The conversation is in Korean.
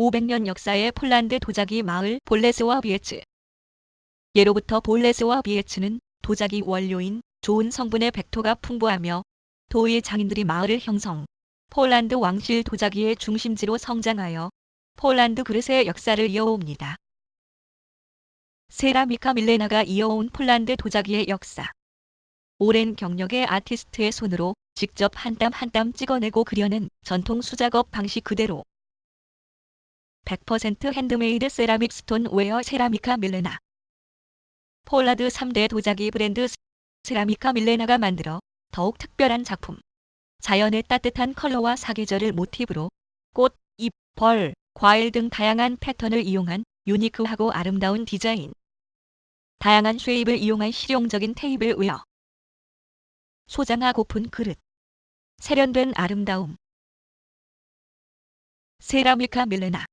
500년 역사의 폴란드 도자기 마을 볼레스와 비에츠. 예로부터 볼레스와 비에츠는 도자기 원료인 좋은 성분의 백토가 풍부하며 도의 장인들이 마을을 형성, 폴란드 왕실 도자기의 중심지로 성장하여 폴란드 그릇의 역사를 이어옵니다. 세라미카 밀레나가 이어온 폴란드 도자기의 역사. 오랜 경력의 아티스트의 손으로 직접 한 땀 한 땀 찍어내고 그려낸 전통 수작업 방식 그대로 100% 핸드메이드 세라믹 스톤 웨어 세라미카 밀레나 폴라드 3대 도자기 브랜드 세라미카 밀레나가 만들어 더욱 특별한 작품. 자연의 따뜻한 컬러와 사계절을 모티브로 꽃, 잎, 벌, 과일 등 다양한 패턴을 이용한 유니크하고 아름다운 디자인. 다양한 쉐입을 이용한 실용적인 테이블 웨어. 소장하고픈 그릇. 세련된 아름다움. 세라미카 밀레나